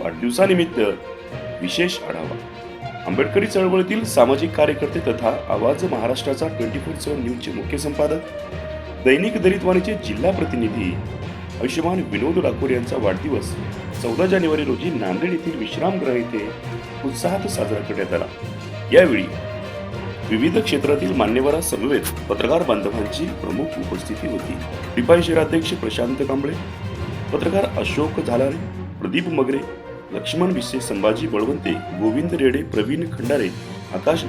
वाढदिवसानिमित्त विशेष आढावा. आंबेडकरी चळवळीतील सामाजिक कार्यकर्ते तथा आवाज महाराष्ट्राचा ट्वेंटी फोर सेव्हन न्यूजचे मुख्य संपादक दैनिक दलितवाणीचे जिल्हा प्रतिनिधी आयुष्यमान विनोद राकोर यांचा वाढदिवस चौदा जानेवारी रोजी नांदेड येथील विश्रामगृह येथे उत्साहात साजरा करण्यात आला. यावेळी विविध क्षेत्रातील मान्यवरांसमवेत पत्रकार बांधवांची प्रमुख उपस्थिती होती. रिपाई शहराध्यक्ष प्रशांत कांबळे पत्रकार अशोक झालारे प्रदीप मगरे लक्ष्मण भिसे संभाजी बळवंते गोविंद रेडे प्रवीण खंडारे आकाश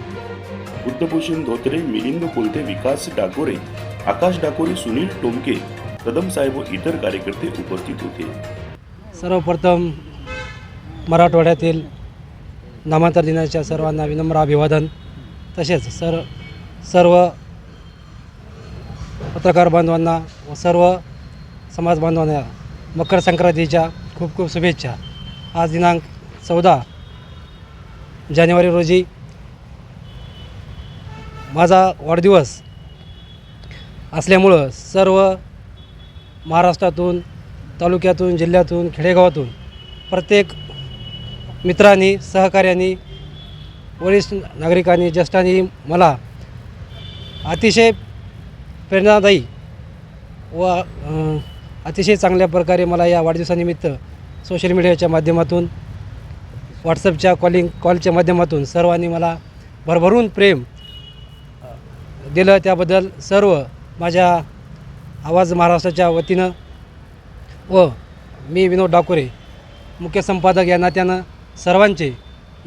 बुद्धभूषण धोत्रे मिलिंद कोलते विकास डाकोरे आकाश डाकोरे सुनील टोमके कदम साहेब व इतर कार्यकर्ते उपस्थित होते. सर्वप्रथम मराठवाड्यातील नामांतर दिनाच्या सर्वांना विनम्र अभिवादन. तसेच सर सर्व पत्रकार बांधवांना व सर्व समाज बांधवांना मकर संक्रांतीच्या खूप खूप शुभेच्छा. आज दिनांक चौदा जानेवारी रोजी माझा वाढदिवस असल्यामुळं सर्व महाराष्ट्रातून तालुक्यातून जिल्ह्यातून खेडेगावातून प्रत्येक मित्रांनी सहकार्यांनी वरिष्ठ नागरिकांनी ज्येष्ठांनी मला अतिशय प्रेरणादायी व अतिशय चांगल्या प्रकारे मला या वाढदिवसानिमित्त सोशल मीडियाच्या माध्यमातून व्हॉट्सअपच्या कॉलिंग कॉलच्या माध्यमातून सर्वांनी मला भरभरून प्रेम दिलं. त्याबद्दल सर्व माझ्या आवाज महाराष्ट्राच्या वतीनं व मी विनोद डाकोरे मुख्य संपादक या नात्यानं सर्वांचे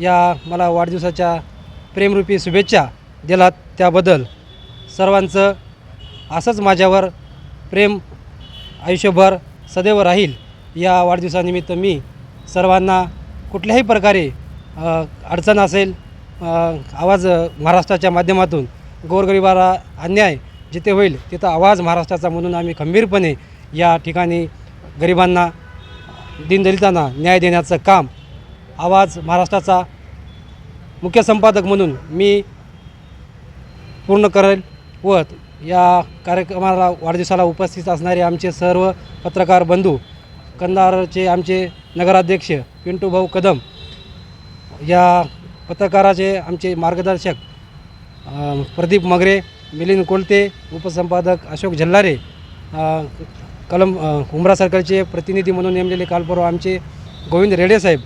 या मला वाढदिवसाच्या प्रेमरूपी शुभेच्छा दिलात. त्याबद्दल सर्वांचं असंच माझ्यावर प्रेम आयुष्यभर सदैव राहील. या वाढदिवसानिमित्त मी सर्वांना कुठल्याही प्रकारे अडचण असेल आवाज महाराष्ट्राच्या माध्यमातून गोरगरिबाला अन्याय जिथे होईल तिथं आवाज महाराष्ट्राचा म्हणून आम्ही खंबीरपणे या ठिकाणी गरिबांना दीनदलितांना न्याय देण्याचं काम आवाज महाराष्ट्राचा मुख्य संपादक म्हणून मी पूर्ण करेल व या कार्यक्रमाला वाढदिवसाला उपस्थित असणारे आमचे सर्व पत्रकार बंधू कंधारचे आमचे नगराध्यक्ष पिंटू भाऊ कदम या पत्रकाराचे आमचे मार्गदर्शक प्रदीप मगरे मिलिंद कोलते उपसंपादक अशोक झल्लारे कलम अ, उमरा प्रतिनिधी म्हणून नेमलेले कालपर्व आमचे गोविंद रेडे साहेब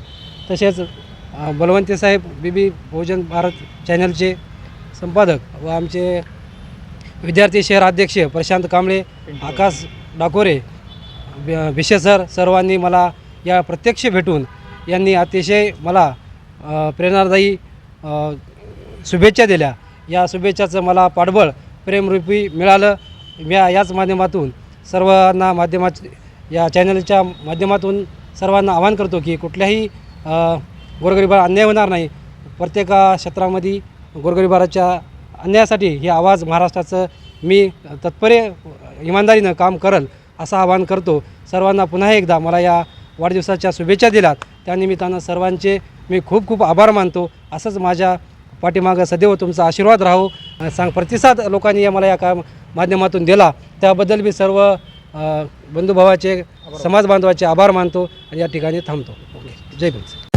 तसेच बलवंते साहेब बी बी बहुजन भारत चॅनलचे संपादक व आमचे विद्यार्थी शहर अध्यक्ष प्रशांत कांबळे आकाश डाकोरे भिशे सर सर्वांनी मला या प्रत्यक्ष भेटून यांनी अतिशय मला प्रेरणादायी शुभेच्छा दिल्या. या शुभेच्छाचं मला पाठबळ प्रेमरूपी मिळालं. या याच माध्यमातून सर्वांना माध्यमा या चॅनलच्या माध्यमातून सर्वांना आवाहन करतो की कुठल्याही अ, गोरगरिबाला अन्याय होणार नाही. प्रत्येक क्षेत्रामध्ये गोरगरिबाच्या अन्यायासाठी हे आवाज महाराष्ट्राचं मी तत्परे इमानदारीनं काम करल. असं आवाहन करतो. सर्वांना पुन्हा एकदा मला या वाढदिवसाच्या शुभेच्छा दिल्यात. त्यानिमित्तानं सर्वांचे मी खूप खूप आभार मानतो. असंच माझ्या पाठीमागं सदैव तुमचा आशीर्वाद राहो. सांग प्रतिसाद लोकांनी या मला या का माध्यमातून दिला. त्याबद्दल मी सर्व बंधुभावाचे समाज बांधवाचे आभार मानतो. आणि या ठिकाणी थांबतो. ओके. जय भीम.